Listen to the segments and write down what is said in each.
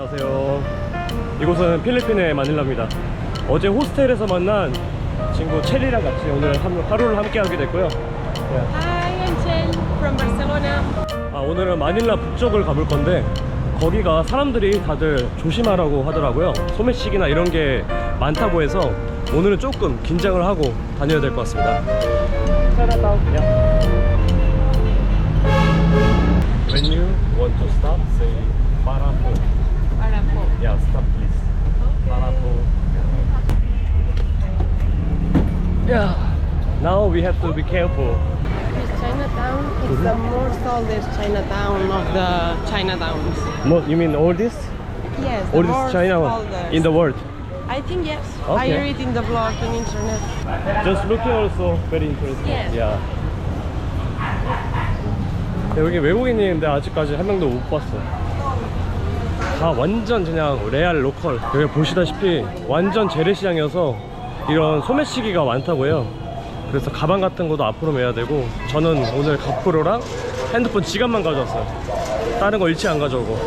안녕하세요. 이곳은 필리핀의 마닐라입니다. 어제 호스텔에서 만난 친구 체리랑 같이 오늘 한- 하루를 함께 하게 됐고요. 네. Hi, I'm Chen from Barcelona. 아, 오늘은 마닐라 북쪽을 가볼 건데 거기가 사람들이 다들 조심하라고 하더라고요. 소매치기나 이런 게 많다고 해서 오늘은 조금 긴장을 하고 다녀야 될 것 같습니다. When you want to stop, say para. Yeah, stop please. Po. Yeah. Now we have to be careful. This Chinatown is the most oldest Chinatown of the Chinatowns. Mo- You mean this? Yes, Oldest China oldest. in the world. I think yes. Okay. I read in the blog on internet. Just looking also very interesting. Yes. Yeah. 여기 외국인이 있는데 아직까지 한 명도 못 봤어. 다 완전 그냥 레알 로컬. 여기 보시다시피 완전 재래시장이어서 이런 소매치기가 많다고요. 그래서 가방 같은 것도 앞으로 매야 되고 저는 오늘 가프로랑 핸드폰 지갑만 가져왔어요. 다른 거 일치 안 가져오고.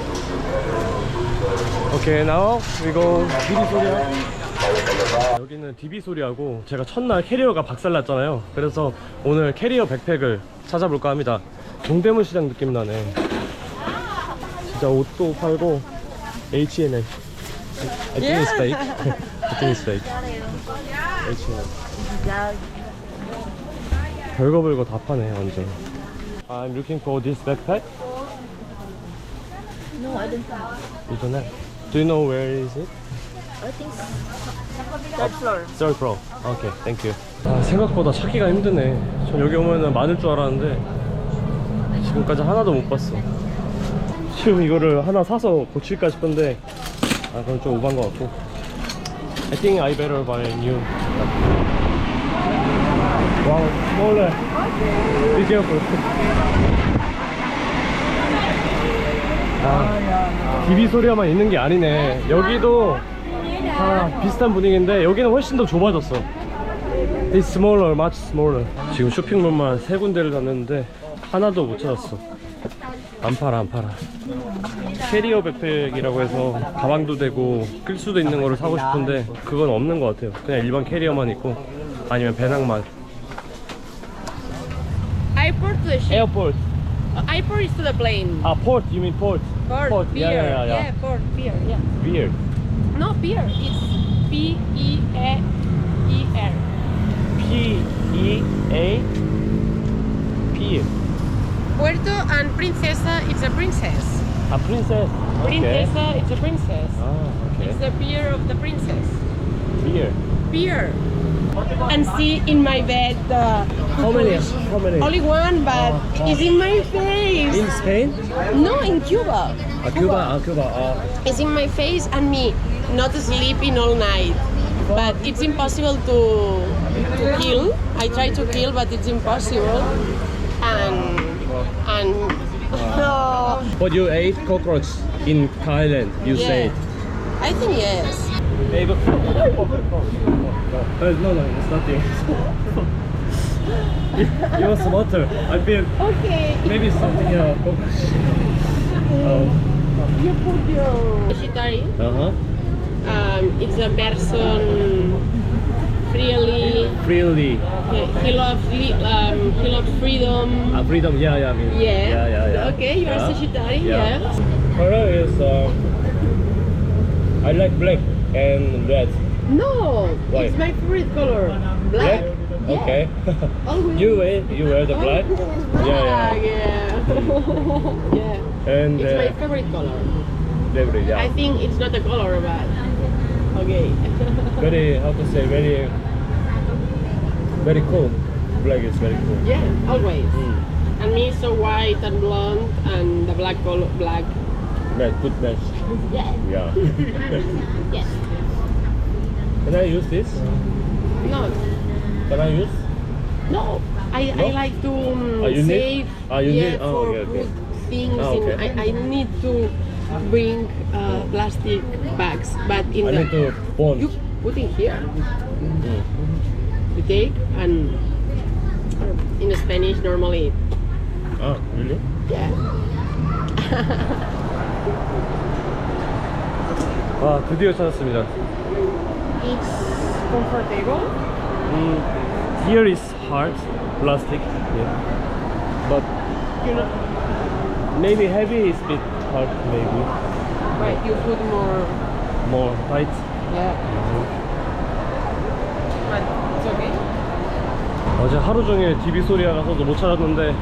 오케이, we go 디비 소리야. 여기는 디비 소리하고 제가 첫날 캐리어가 박살났잖아요. 그래서 오늘 캐리어 백팩을 찾아볼까 합니다. 동대문 시장 느낌 나네. 진짜 옷도 팔고 H&M. I think it's fake. I think it's fake. H&M. 별거 별거 다 파네 완전. I'm looking for this backpack. No, I don't have. You don't have. Do you know where is it? I think Third floor. Third floor. 오케이, 땡큐. 아, 생각보다 찾기가 힘드네. 전 여기 오면은 많을 줄 알았는데 지금까지 하나도 못 봤어. 지금 이거를 하나 사서 고칠까 싶은데 아, 그건 좀 오반 것 같고. I think I better buy new. 와우, smaller. Be careful. 아, 비비 소리야만 있는 게 아니네. 여기도 다 비슷한 분위기인데 여기는 훨씬 더 좁아졌어. It's smaller, much smaller. 지금 쇼핑몰만 세 군데를 갔는데 하나도 못 찾았어. 안 팔아, 안 팔아. 캐리어 백팩이라고 해서 가방도 되고 끌 수도 있는 거를 사고 싶은데 그건 없는 것 같아요. 그냥 일반 캐리어만 있고 아니면 배낭만. 에어포트. I port is the plane. 아, port. You mean port? Port, port. beer. Yeah, yeah, yeah. Yeah, port, beer. Yeah. Weird. No, beer. It's P E A E R. P E A P. Puerto and Princesa, it's a princess. A princess? Okay. Princesa, it's a princess. Ah, okay. It's the beer of the princess. Beer? Beer. And see in my bed the how many? How many? Only one, but oh, oh. it's in my face. In Spain? No, in Cuba. Ah, Cuba, Cuba. Ah, Cuba. It's in my face and me not sleeping all night. But it's impossible to to kill. I try to kill, but it's impossible. And and But you ate cockroach in Thailand, you Yeah. said. I think yes. Maybe. Uh, no, no, it's nothing. you, you are smarter. I feel Okay. maybe something uh, cockroach. Oh. You put your vegetarian. Uh-huh. Um, it's a person freely. Freely. He, he loves um, he loves freedom. Uh, freedom, yeah, yeah. I mean, Yeah. Yeah, yeah, yeah. Okay, you are Yeah. Sagittarius. Yeah. Yeah. Color is, uh, I like black and red. No, Why? it's my favorite color. Black. Yeah. Okay. Always. you wear, you wear the black? Black, Yeah, yeah. yeah. yeah. And It's my uh, favorite color. every, yeah. I think it's not a color, but okay. very how to say very very cool black is very cool yeah, always. mm. And me so white and blonde, and the black color, black. right good match Yeah. yeah Yes. can i use this No. can i use No. I, I like to um, Ah, you need- save ah, you yeah, need- oh, for okay, okay. good things. In, okay. I, I need to bring uh, plastic bags, but in i the need to bond you put in here. Mm. You take and in Spanish normally ah really yeah. 와 드디어 찾았습니다. It's comfortable. 음, here is hard plastic. Yeah. But You know, maybe heavy is bit hard maybe but you put more. more tight. Yeah. But it's okay. 어제 하루 종일 DB 소리아 가서도 못 찾았는데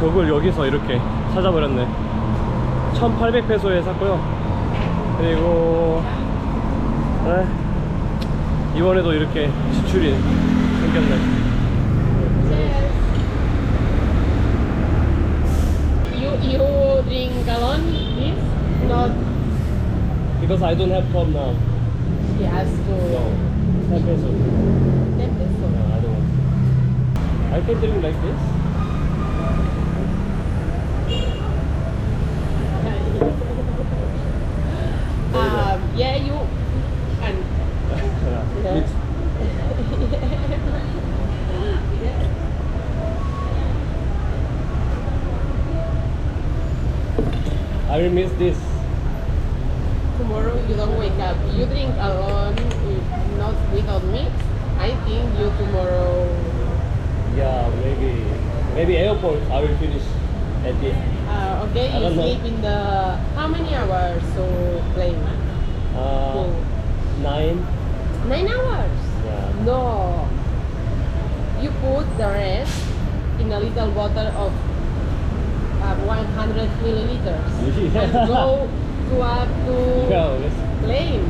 격을 여기서 이렇게 찾아버렸네 1800페소에 샀고요 그리고 에, 이번에도 이렇게 지출이 생겼네 You drink alone? This not. Because I don't have cup now He has to. No 10 peso Ten peso. No, I don't want I can drink like this Um, yeah, you and It's- I will miss this tomorrow you don't wake up. You drink alone, not without mix. I think you tomorrow. Yeah, maybe maybe airport I will finish at the Uh, okay, I you don't know. sleep in the how many hours so plane? uh, nine. Nine hours. Yeah. No. You put the rest in a little bottle of 100 milliliters and go to up to Yeah, plane.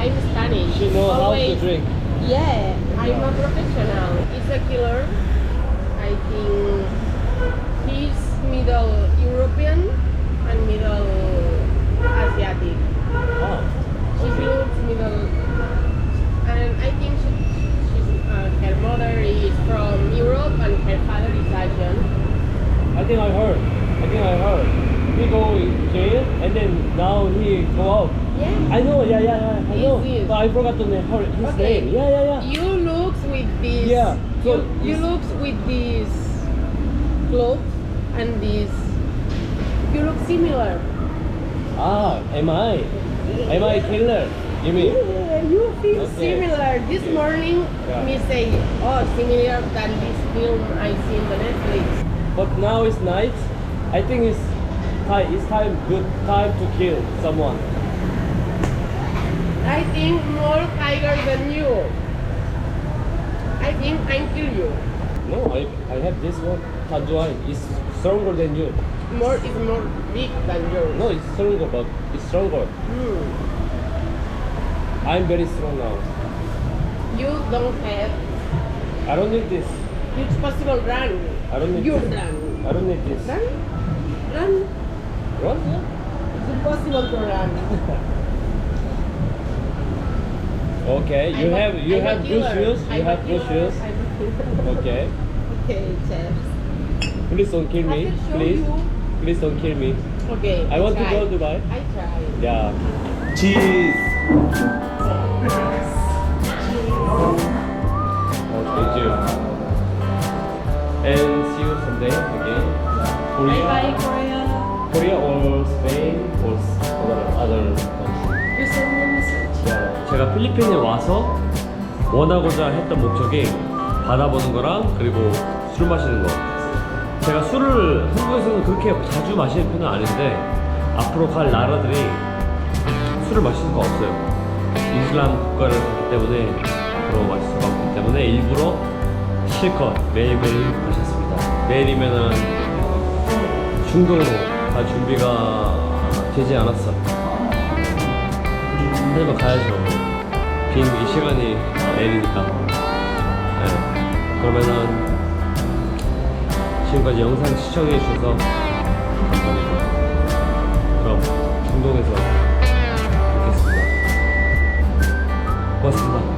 I'm Spanish. She know how to drink. Yeah, I'm a professional. He's a killer. I think he's middle European and middle Asiatic. Ah, She okay. looks middle, and I think she, she's, uh, her mother is from Europe and her father is Asian. I think I heard. I think I heard. He go in jail and then now he go out. Yeah. I know. Yeah, I Is this? But I forgot the name. Her, his Okay. name. Yeah, yeah, yeah. You looks with this. Yeah, so You, you looks with this clothes and this. You look similar. Ah, am I? Am I killer? You mean? Yeah, you feel Okay. similar. This morning, Yeah. me say, oh, similar than this film I see in the Netflix. But now it's night. I think it's time. It's time. Good time to kill someone. I think more tiger than you. I think I kill you. No, I I have this one. Tanjuan is stronger than you. More is more big than yours. No, it's stronger, but it's stronger. Hmm. I'm very strong now. You don't have. I don't need this. It's possible run. I don't need You this. run. I don't need this. Run. Run. What? It's impossible to run. Okay, you I'm have you I'm have good shoes. You have good shoes. I'm a killer. Okay. Okay, chef. Please don't kill I me. can show Please. you. Please don't kill me. Okay. I want to go to Dubai. I try. Yeah. Cheese. Thank you. And see you someday again. Korea. Bye bye, Korea. Korea or Spain or other other 제가 필리핀에 와서 원하고자 했던 목적이 바다 보는 거랑 그리고 술 마시는 거. 제가 술을 한국에서는 그렇게 자주 마시는 편은 아닌데 앞으로 갈 나라들이 술을 마실 수가 없어요. 이슬람 국가를 가기 때문에 앞으로 마실 수가 없기 때문에 일부러 실컷 매일매일 마셨습니다. 내일이면은 중동으로 갈 준비가 되지 않았어. 하지만 가야죠. 비행기 시간이 내리니까. 네. 그러면은 지금까지 영상 시청해 주셔서 감사합니다. 그럼 중동에서 뵙겠습니다. 고맙습니다.